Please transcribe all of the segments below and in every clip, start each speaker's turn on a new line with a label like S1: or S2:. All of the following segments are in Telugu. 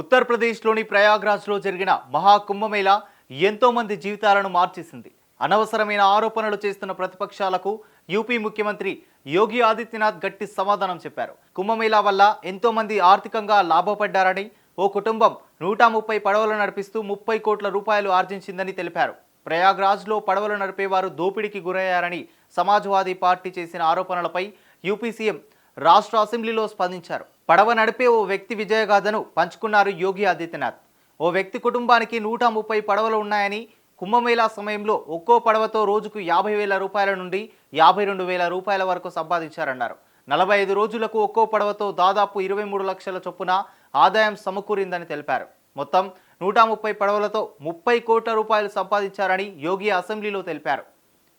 S1: ఉత్తరప్రదేశ్లోని ప్రయాగ్రాజ్లో జరిగిన మహాకుంభమేళ ఎంతోమంది జీవితాలను మార్చేసింది. అనవసరమైన ఆరోపణలు చేస్తున్న ప్రతిపక్షాలకు యూపీ ముఖ్యమంత్రి యోగి ఆదిత్యనాథ్ గట్టి సమాధానం చెప్పారు. కుంభమేళా వల్ల ఎంతోమంది ఆర్థికంగా లాభపడ్డారని ఓ కుటుంబం నూట ముప్పై పడవలు నడిపిస్తూ ముప్పై కోట్ల రూపాయలు ఆర్జించిందని తెలిపారు. ప్రయాగ్రాజ్లో పడవలు నడిపేవారు దోపిడీకి గురయ్యారని సమాజ్వాదీ పార్టీ చేసిన ఆరోపణలపై యూపీ సీఎం రాష్ట్ర అసెంబ్లీలో స్పందించారు. పడవ నడిపే ఓ వ్యక్తి విజయగాథను పంచుకున్నారు యోగి ఆదిత్యనాథ్. ఓ వ్యక్తి కుటుంబానికి నూట ముప్పై పడవలు ఉన్నాయని కుంభమేళా సమయంలో ఒక్కో పడవతో రోజుకు యాభై వేల రూపాయల నుండి యాభై రెండు వేల రూపాయల వరకు సంపాదించారన్నారు. నలభై ఐదు రోజులకు ఒక్కో పడవతో దాదాపు ఇరవై మూడు లక్షల చొప్పున ఆదాయం సమకూరిందని తెలిపారు. మొత్తం నూట ముప్పై పడవలతో ముప్పై కోట్ల రూపాయలు సంపాదించారని యోగి అసెంబ్లీలో తెలిపారు.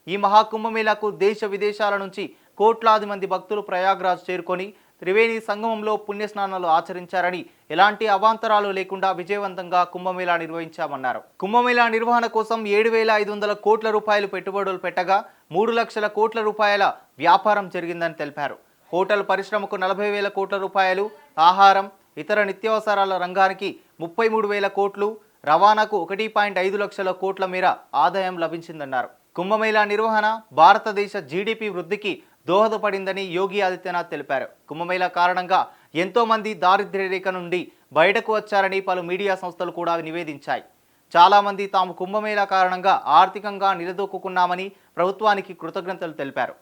S1: ఈ మహాకుంభమేళాకు దేశ విదేశాల నుంచి కోట్లాది మంది భక్తులు ప్రయాగ్రాజ్ చేరుకొని త్రివేణి సంగమంలో పుణ్యస్నానాలు ఆచరించారని ఎలాంటి అవాంతరాలు లేకుండా విజయవంతంగా కుంభమేళా నిర్వహించామన్నారు. కుంభమేళా నిర్వహణ కోసం ఏడు వేల ఐదు వందల కోట్ల రూపాయలు పెట్టుబడులు పెట్టగా మూడు లక్షల కోట్ల రూపాయల వ్యాపారం జరిగిందని తెలిపారు. హోటల్ పరిశ్రమకు నలభై వేల కోట్ల రూపాయలు ఆహారం ఇతర నిత్యావసరాల రంగానికి ముప్పై మూడు వేల కోట్లు రవాణాకు ఒకటి పాయింట్ ఐదు లక్షల కోట్ల మేర ఆదాయం లభించిందన్నారు. కుంభమేళా నిర్వహణ భారతదేశ జీడిపి వృద్ధికి దోహదపడిందని యోగి ఆదిత్యనాథ్ తెలిపారు. కుంభమేళా కారణంగా ఎంతోమంది దారిద్ర్య రేఖ నుండి బయటకు వచ్చారని పలు మీడియా సంస్థలు కూడా నివేదించాయి. చాలామంది తాము కుంభమేళా కారణంగా ఆర్థికంగా నిలదొక్కున్నామని ప్రభుత్వానికి కృతజ్ఞతలు తెలిపారు.